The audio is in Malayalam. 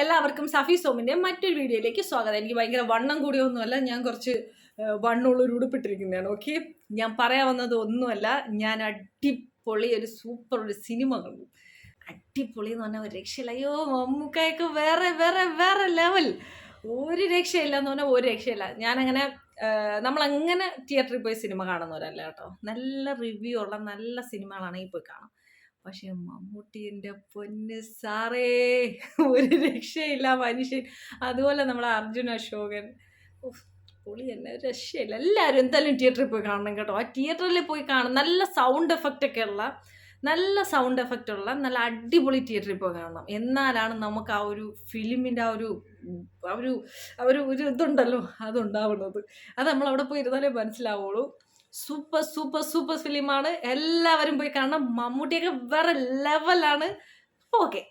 എല്ലാവർക്കും സഫി സോമിന്റെ മറ്റൊരു വീഡിയോയിലേക്ക് സ്വാഗതം. എനിക്ക് ഭയങ്കര വണ്ണം കൂടിയൊന്നുമല്ല ഞാൻ കുറച്ച് വണ്ണുള്ള വണ്ണമുള്ള ഒരു ഉടുപ്പിട്ടിരിക്കുന്നതാണ് ഓക്കെ ഞാൻ പറയാൻ വന്നത് ഒന്നുമല്ല ഞാൻ അടിപൊളി ഒരു സൂപ്പർ ഒരു സിനിമ കണ്ടു. അടിപൊളി എന്ന് പറഞ്ഞാൽ ഒരു രക്ഷയില്ല. അയ്യോ മമ്മൂക്കായൊക്കെ വേറെ വേറെ വേറെ ലെവൽ ഒരു രക്ഷയില്ല എന്ന് പറഞ്ഞാൽ ഒരു രക്ഷയില്ല. ഞാനങ്ങനെ നമ്മളങ്ങനെ തിയേറ്ററിൽ പോയി സിനിമ കാണുന്നവരല്ല കേട്ടോ. നല്ല റിവ്യൂ ഉള്ള നല്ല സിനിമകളാണെങ്കിൽ പോയി കാണാം പക്ഷെ മമ്മൂട്ടീന്റെ പൊന്ന് സാറേ ഒരു രക്ഷയില്ല മനുഷ്യൻ. അതുപോലെ നമ്മളെ അർജുൻ അശോകൻ. പുളി തന്നെ രക്ഷയില്ല. എല്ലാവരും എന്തായാലും തിയേറ്ററിൽ പോയി കാണണം കേട്ടോ. ആ തിയേറ്ററിൽ പോയി കാണും നല്ല സൗണ്ട് എഫക്റ്റ് ഒക്കെ ഉള്ള നല്ല സൗണ്ട് എഫക്റ്റ് ഉള്ള നല്ല അടിപൊളി തിയേറ്ററിൽ പോയി കാണണം. എന്നാലാണ് നമുക്ക് ആ ഒരു ഫിലിമിന്റെ ആ ഒരു ആ ഒരു ഒരു ഇതുണ്ടല്ലോ. അതുണ്ടാവുന്നത്. അത് നമ്മൾ അവിടെ പോയി ഇരുന്നാലേ മനസ്സിലാവുള്ളൂ. സൂപ്പർ സൂപ്പർ സൂപ്പർ ഫിലിമാണ് എല്ലാവരും പോയി കാണണം. മമ്മൂട്ടിയൊക്കെ വേറെ ലെവലാണ് ഓക്കെ